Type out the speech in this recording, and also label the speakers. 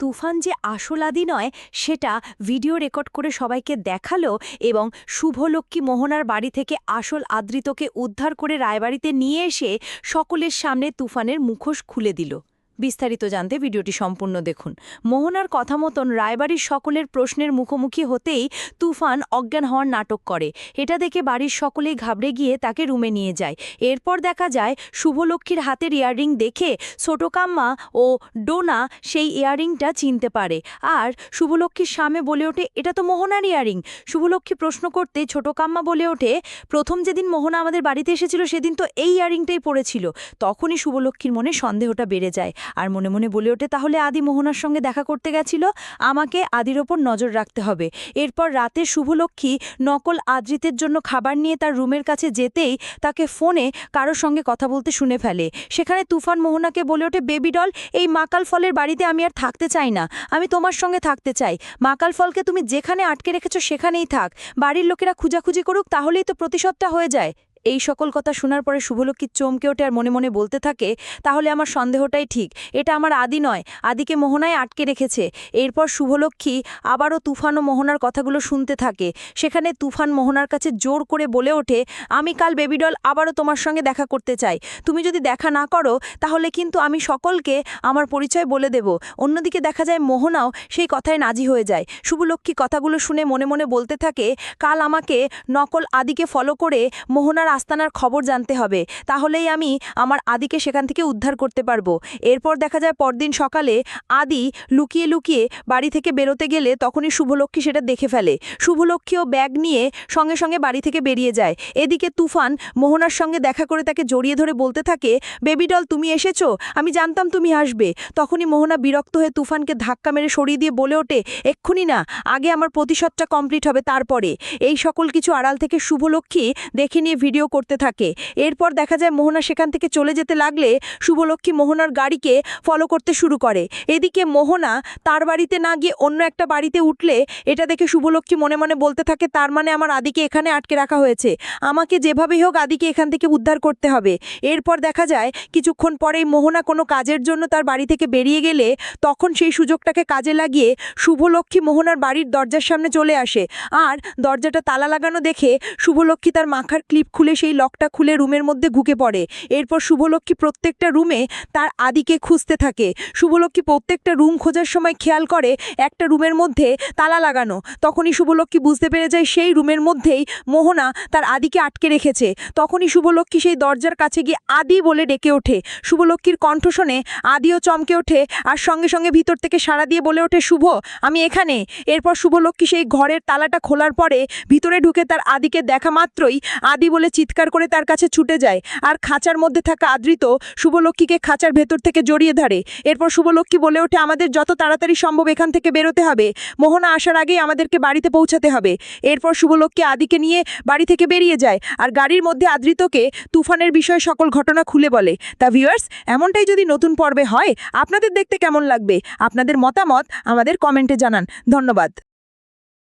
Speaker 1: তুফান যে আসল আদি নয়, সেটা ভিডিও রেকর্ড করে সবাইকে দেখাল এবং শুভলক্ষ্মী মোহনার বাড়ি থেকে আসল আদৃতকে উদ্ধার করে রায়বাড়িতে নিয়ে এসে সকলের সামনে তুফানের মুখোশ খুলে দিল। বিস্তারিত জানতে ভিডিওটি সম্পূর্ণ দেখুন। মোহনার কথা মতন রায়বাড়ির সকলের প্রশ্নের মুখোমুখি হতেই তুফান অজ্ঞান হওয়ার নাটক করে। এটা দেখে বাড়ির সকলেই ঘাবড়ে গিয়ে তাকে রুমে নিয়ে যায়। এরপর দেখা যায়, শুভলক্ষ্মীর হাতের ইয়াররিং দেখে ছোটকাম্মা ও ডোনা সেই ইয়াররিংটা চিনতে পারে। আর শুভলক্ষ্মীর সামনে বলে ওঠে, এটা তো মোহনার ইয়াররিং। শুভলক্ষ্মী প্রশ্ন করতে ছোটকাম্মা বলে ওঠে, প্রথম যেদিন মোহনা আমাদের বাড়িতে এসেছিল, সেদিন তো এই ইয়াররিংটাই পড়েছিল। তখনই শুভলক্ষ্মীর মনে সন্দেহটা বেড়ে যায়। আর মনে মনে বলে ওঠে, তাহলে আদি মোহনার সঙ্গে দেখা করতে গেছিল? আমাকে আদির ওপর নজর রাখতে হবে। এরপর রাতে শুভলক্ষ্মী নকল আদ্রিতের জন্য খাবার নিয়ে তার রুমের কাছে যেতেই তাকে ফোনে কারোর সঙ্গে কথা বলতে শুনে ফেলে। সেখানে তুফান মোহনাকে বলে ওঠে, বেবি ডল, এই মাকাল ফলের বাড়িতে আমি আর থাকতে চাই না। আমি তোমার সঙ্গে থাকতে চাই। মাকাল ফলকে তুমি যেখানে আটকে রেখেছো সেখানেই থাক। বাড়ির লোকেরা খুঁজাখুঁজি করুক, তাহলেই তো প্রতিশোধটা হয়ে যায়। এই সকল কথা শোনার পরে শুভলক্ষ্মী চমকে ওঠে আর মনে মনে বলতে থাকে, তাহলে আমার সন্দেহটাই ঠিক। এটা আমার আদি নয়। আদিকে মোহনায় আটকে রেখেছে। এরপর শুভলক্ষ্মী আবারও তুফান ও মোহনার কথাগুলো শুনতে থাকে। সেখানে তুফান মোহনার কাছে জোর করে বলে ওঠে, আমি কাল বেবিডল আবারও তোমার সঙ্গে দেখা করতে চাই। তুমি যদি দেখা না করো, তাহলে কিন্তু আমি সকলকে আমার পরিচয় বলে দেব। অন্যদিকে দেখা যায় মোহনাও সেই কথায় নাজি হয়ে যায়। শুভলক্ষ্মী কথাগুলো শুনে মনে মনে বলতে থাকে, কাল আমাকে নকল আদিকে ফলো করে মোহনার আস্তানার খবর জানতে হবে। তাহলেই আমি আমার আদিকে সেখান থেকে উদ্ধার করতে পারব। এরপর দেখা যায় পরদিন সকালে আদি লুকিয়ে লুকিয়ে বাড়ি থেকে বেরোতে গেলে তখনই শুভলক্ষ্মী সেটা দেখে ফেলে। শুভলক্ষ্মীও ব্যাগ নিয়ে সঙ্গে সঙ্গে বাড়ি থেকে বেরিয়ে যায়। এদিকে তুফান মোহনার সঙ্গে দেখা করে তাকে জড়িয়ে ধরে বলতে থাকে, বেবি ডল, তুমি এসেছ? আমি জানতাম তুমি আসবে। তখনই মোহনা বিরক্ত হয়ে তুফানকে ধাক্কা মেরে সরিয়ে দিয়ে বলে ওঠে, এক্ষুনি না, আগে আমার প্রতিশোধটা কমপ্লিট হবে তারপরে। এই সকল কিছু আড়াল থেকে শুভলক্ষ্মী দেখে নিয়ে ভিডিও করতে থাকে। এরপর দেখা যায় মোহনা সেখান থেকে চলে যেতে লাগলে শুভলক্ষ্মী মোহনার গাড়িকে ফলো করতে শুরু করে। এদিকে মোহনা তার বাড়িতে না গিয়ে অন্য একটা বাড়িতে উঠলে এটা দেখে শুভলক্ষ্মী মনে মনে বলতে থাকে, তার মানে আমার আদিকে এখানে আটকে রাখা হয়েছে। আমাকে যেভাবেই হোক আদিকে এখান থেকে উদ্ধার করতে হবে। এরপর দেখা যায় কিছুক্ষণ পরেই মোহনা কোনো কাজের জন্য তার বাড়ি থেকে বেরিয়ে গেলে তখন সেই সুযোগটাকে কাজে লাগিয়ে শুভলক্ষ্মী মোহনার বাড়ির দরজার সামনে চলে আসে। আর দরজাটা তালা লাগানো দেখে শুভলক্ষ্মী তার মাখার ক্লিপ খুলে সেই লকটা খুলে রুমের মধ্যে ঢুকে পড়ে। এরপর শুভলক্ষ্মী প্রত্যেকটা রুমে তার আদিকে খুঁজতে থাকে। শুভলক্ষ্মী প্রত্যেকটা রুম খোঁজার সময় খেয়াল করে একটা রুমের মধ্যে তালা লাগানো। তখনই শুভলক্ষ্মী বুঝতে পেরে যায় সেই রুমের মধ্যেই মোহনা তার আদিকে আটকে রেখেছে। তখনই শুভলক্ষ্মী সেই দরজার কাছে গিয়ে আদি বলে ডেকে ওঠে। শুভলক্ষ্মীর কণ্ঠ শোনে, আদিও চমকে ওঠে আর সঙ্গে সঙ্গে ভিতর থেকে সাড়া দিয়ে বলে ওঠে, শুভ, আমি এখানে। এরপর শুভলক্ষ্মী সেই ঘরের তালাটা খোলার পরে ভিতরে ঢুকে তার আদিকে দেখা মাত্রই আদি বলে চিৎকার করে তার কাছে ছুটে যায়। আর খাঁচার মধ্যে থাকা আদৃত শুভলক্ষ্মীকে খাঁচার ভেতর থেকে জড়িয়ে ধরে। এরপর শুভলক্ষ্মী বলে ওঠে, আমাদের যত তাড়াতাড়ি সম্ভব এখান থেকে বেরোতে হবে। মোহনা আসার আগেই আমাদেরকে বাড়িতে পৌঁছাতে হবে। এরপর শুভলক্ষ্মী আদিকে নিয়ে বাড়ি থেকে বেরিয়ে যায়। আর গাড়ির মধ্যে আদৃতকে তুফানের বিষয়ে সকল ঘটনা খুলে বলে। তা ভিউয়ার্স এমনটাই যদি নতুন পর্বে হয়, আপনাদের দেখতে কেমন লাগবে? আপনাদের মতামত আমাদের কমেন্টে জানান। ধন্যবাদ।